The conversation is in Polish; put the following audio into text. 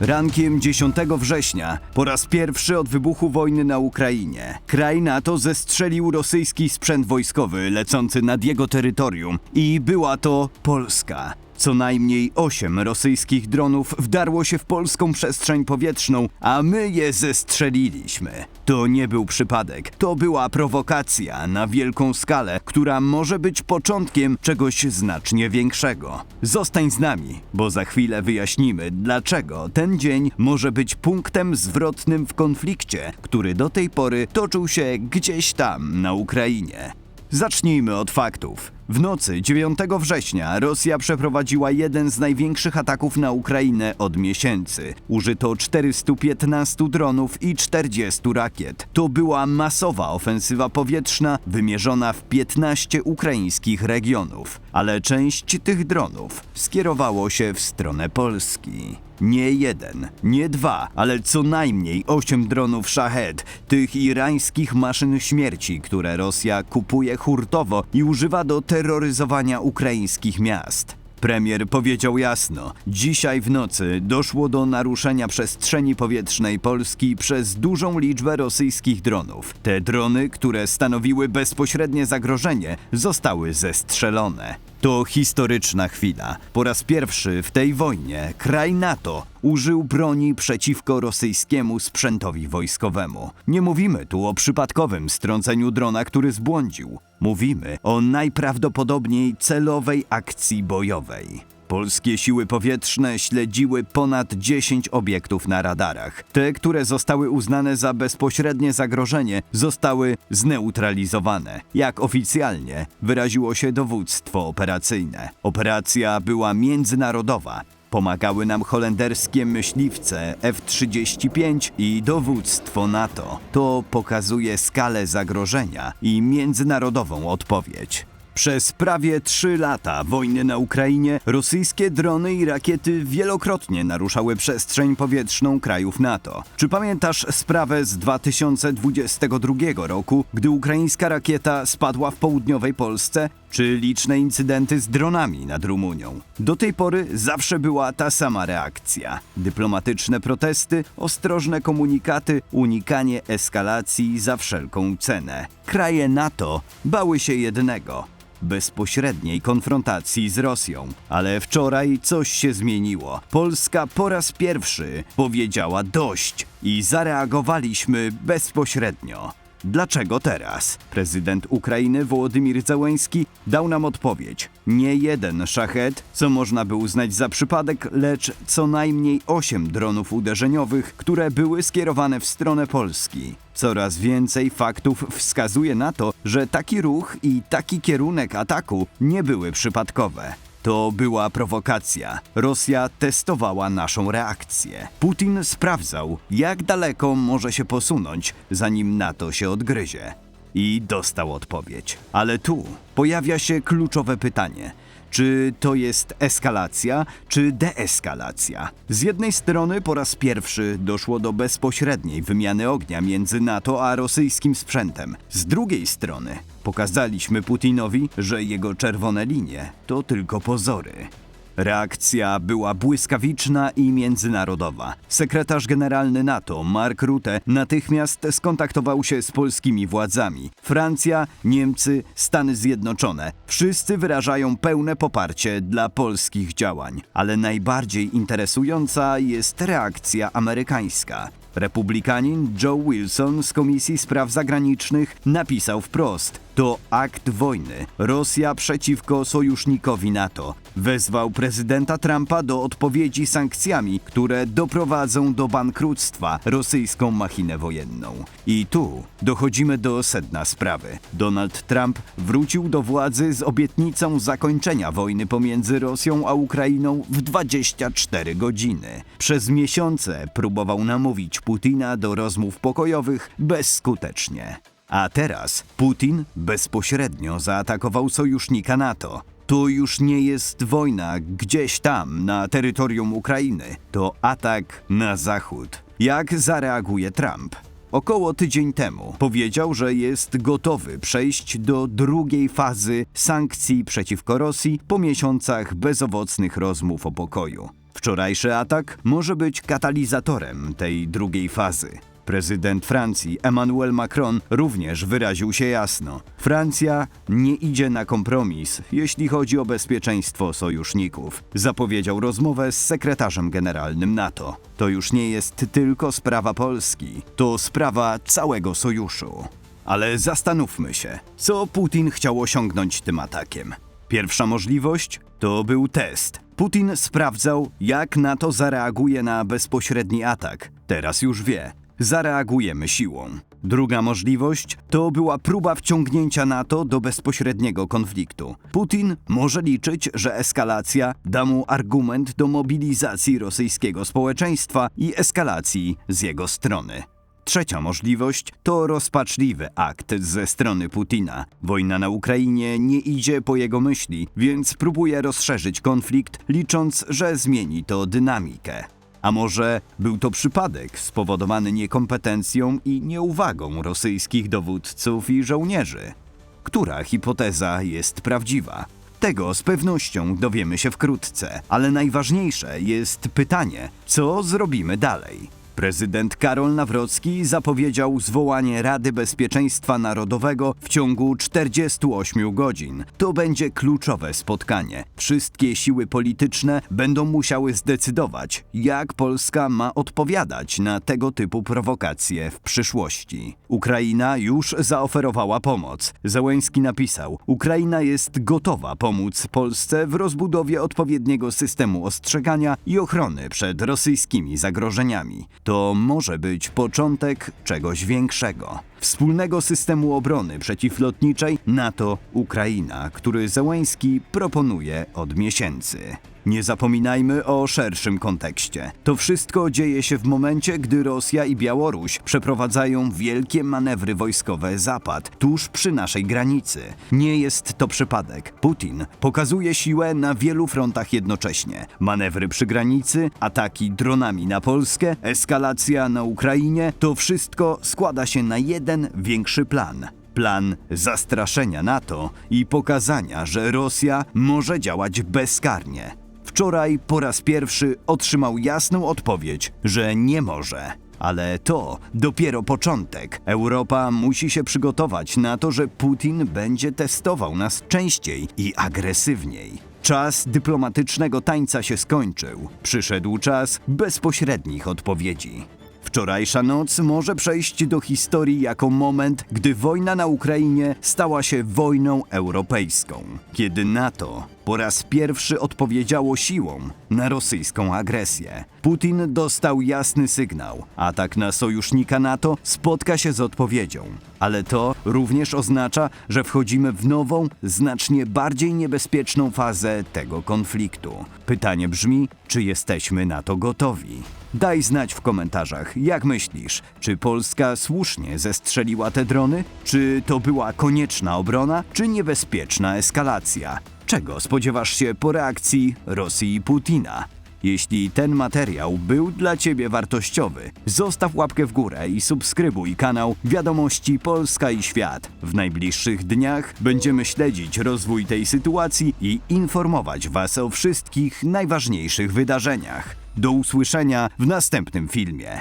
Rankiem 10 września, po raz pierwszy od wybuchu wojny na Ukrainie, kraj NATO zestrzelił rosyjski sprzęt wojskowy lecący nad jego terytorium i była to Polska. Co najmniej osiem rosyjskich dronów wdarło się w polską przestrzeń powietrzną, a my je zestrzeliliśmy. To nie był przypadek, to była prowokacja na wielką skalę, która może być początkiem czegoś znacznie większego. Zostań z nami, bo za chwilę wyjaśnimy, dlaczego ten dzień może być punktem zwrotnym w konflikcie, który do tej pory toczył się gdzieś tam na Ukrainie. Zacznijmy od faktów. W nocy 9 września Rosja przeprowadziła jeden z największych ataków na Ukrainę od miesięcy. Użyto 415 dronów i 40 rakiet. To była masowa ofensywa powietrzna wymierzona w 15 ukraińskich regionów, ale część tych dronów skierowało się w stronę Polski. Nie jeden, nie dwa, ale co najmniej osiem dronów Shahed, tych irańskich maszyn śmierci, które Rosja kupuje hurtowo i używa do terroryzowania ukraińskich miast. Premier powiedział jasno: Dzisiaj w nocy doszło do naruszenia przestrzeni powietrznej Polski przez dużą liczbę rosyjskich dronów. Te drony, które stanowiły bezpośrednie zagrożenie, zostały zestrzelone. To historyczna chwila. Po raz pierwszy w tej wojnie kraj NATO użył broni przeciwko rosyjskiemu sprzętowi wojskowemu. Nie mówimy tu o przypadkowym strąceniu drona, który zbłądził. Mówimy o najprawdopodobniej celowej akcji bojowej. Polskie siły powietrzne śledziły ponad 10 obiektów na radarach. Te, które zostały uznane za bezpośrednie zagrożenie, zostały zneutralizowane. Jak oficjalnie wyraziło się dowództwo operacyjne. Operacja była międzynarodowa. Pomagały nam holenderskie myśliwce F-35 i dowództwo NATO. To pokazuje skalę zagrożenia i międzynarodową odpowiedź. Przez prawie trzy lata wojny na Ukrainie rosyjskie drony i rakiety wielokrotnie naruszały przestrzeń powietrzną krajów NATO. Czy pamiętasz sprawę z 2022 roku, gdy ukraińska rakieta spadła w południowej Polsce? Czy liczne incydenty z dronami nad Rumunią? Do tej pory zawsze była ta sama reakcja. Dyplomatyczne protesty, ostrożne komunikaty, unikanie eskalacji za wszelką cenę. Kraje NATO bały się jednego – bezpośredniej konfrontacji z Rosją. Ale wczoraj coś się zmieniło. Polska po raz pierwszy powiedziała dość i zareagowaliśmy bezpośrednio. Dlaczego teraz? Prezydent Ukrainy Wołodymir Zełenski dał nam odpowiedź. Nie jeden szachet, co można by uznać za przypadek, lecz co najmniej osiem dronów uderzeniowych, które były skierowane w stronę Polski. Coraz więcej faktów wskazuje na to, że taki ruch i taki kierunek ataku nie były przypadkowe. To była prowokacja. Rosja testowała naszą reakcję. Putin sprawdzał, jak daleko może się posunąć, zanim NATO się odgryzie. I dostał odpowiedź. Ale tu pojawia się kluczowe pytanie. Czy to jest eskalacja, czy deeskalacja? Z jednej strony po raz pierwszy doszło do bezpośredniej wymiany ognia między NATO a rosyjskim sprzętem. Z drugiej strony pokazaliśmy Putinowi, że jego czerwone linie to tylko pozory. Reakcja była błyskawiczna i międzynarodowa. Sekretarz generalny NATO Mark Rutte natychmiast skontaktował się z polskimi władzami. Francja, Niemcy, Stany Zjednoczone wszyscy wyrażają pełne poparcie dla polskich działań, ale najbardziej interesująca jest reakcja amerykańska. Republikanin Joe Wilson z Komisji Spraw Zagranicznych napisał wprost: To akt wojny. Rosja przeciwko sojusznikowi NATO. Wezwał prezydenta Trumpa do odpowiedzi sankcjami, które doprowadzą do bankructwa rosyjską machinę wojenną. I tu dochodzimy do sedna sprawy. Donald Trump wrócił do władzy z obietnicą zakończenia wojny pomiędzy Rosją a Ukrainą w 24 godziny. Przez miesiące próbował namówić Putina do rozmów pokojowych bezskutecznie. A teraz Putin bezpośrednio zaatakował sojusznika NATO. To już nie jest wojna gdzieś tam na terytorium Ukrainy. To atak na zachód. Jak zareaguje Trump? Około tydzień temu powiedział, że jest gotowy przejść do drugiej fazy sankcji przeciwko Rosji po miesiącach bezowocnych rozmów o pokoju. Wczorajszy atak może być katalizatorem tej drugiej fazy. Prezydent Francji Emmanuel Macron również wyraził się jasno. Francja nie idzie na kompromis, jeśli chodzi o bezpieczeństwo sojuszników. Zapowiedział rozmowę z sekretarzem generalnym NATO. To już nie jest tylko sprawa Polski, to sprawa całego sojuszu. Ale zastanówmy się, co Putin chciał osiągnąć tym atakiem. Pierwsza możliwość to był test. Putin sprawdzał, jak NATO zareaguje na bezpośredni atak. Teraz już wie. Zareagujemy siłą. Druga możliwość to była próba wciągnięcia NATO do bezpośredniego konfliktu. Putin może liczyć, że eskalacja da mu argument do mobilizacji rosyjskiego społeczeństwa i eskalacji z jego strony. Trzecia możliwość to rozpaczliwy akt ze strony Putina. Wojna na Ukrainie nie idzie po jego myśli, więc próbuje rozszerzyć konflikt, licząc, że zmieni to dynamikę. A może był to przypadek spowodowany niekompetencją i nieuwagą rosyjskich dowódców i żołnierzy? Która hipoteza jest prawdziwa? Tego z pewnością dowiemy się wkrótce, ale najważniejsze jest pytanie, co zrobimy dalej? Prezydent Karol Nawrocki zapowiedział zwołanie Rady Bezpieczeństwa Narodowego w ciągu 48 godzin. To będzie kluczowe spotkanie. Wszystkie siły polityczne będą musiały zdecydować, jak Polska ma odpowiadać na tego typu prowokacje w przyszłości. Ukraina już zaoferowała pomoc. Zełęński napisał: Ukraina jest gotowa pomóc Polsce w rozbudowie odpowiedniego systemu ostrzegania i ochrony przed rosyjskimi zagrożeniami. To może być początek czegoś większego. Wspólnego systemu obrony przeciwlotniczej NATO-Ukraina, który Zełęński proponuje od miesięcy. Nie zapominajmy o szerszym kontekście. To wszystko dzieje się w momencie, gdy Rosja i Białoruś przeprowadzają wielkie manewry wojskowe Zapad tuż przy naszej granicy. Nie jest to przypadek. Putin pokazuje siłę na wielu frontach jednocześnie. Manewry przy granicy, ataki dronami na Polskę, eskalacja na Ukrainie to wszystko składa się na jeden większy plan. Plan zastraszenia NATO i pokazania, że Rosja może działać bezkarnie. Wczoraj po raz pierwszy otrzymał jasną odpowiedź, że nie może. Ale to dopiero początek. Europa musi się przygotować na to, że Putin będzie testował nas częściej i agresywniej. Czas dyplomatycznego tańca się skończył. Przyszedł czas bezpośrednich odpowiedzi. Wczorajsza noc może przejść do historii jako moment, gdy wojna na Ukrainie stała się wojną europejską, kiedy NATO po raz pierwszy odpowiedziało siłą na rosyjską agresję. Putin dostał jasny sygnał: atak na sojusznika NATO spotka się z odpowiedzią. Ale to również oznacza, że wchodzimy w nową, znacznie bardziej niebezpieczną fazę tego konfliktu. Pytanie brzmi, czy jesteśmy na to gotowi? Daj znać w komentarzach, jak myślisz, czy Polska słusznie zestrzeliła te drony? Czy to była konieczna obrona, czy niebezpieczna eskalacja? Czego spodziewasz się po reakcji Rosji i Putina? Jeśli ten materiał był dla Ciebie wartościowy, zostaw łapkę w górę i subskrybuj kanał Wiadomości Polska i Świat. W najbliższych dniach będziemy śledzić rozwój tej sytuacji i informować Was o wszystkich najważniejszych wydarzeniach. Do usłyszenia w następnym filmie.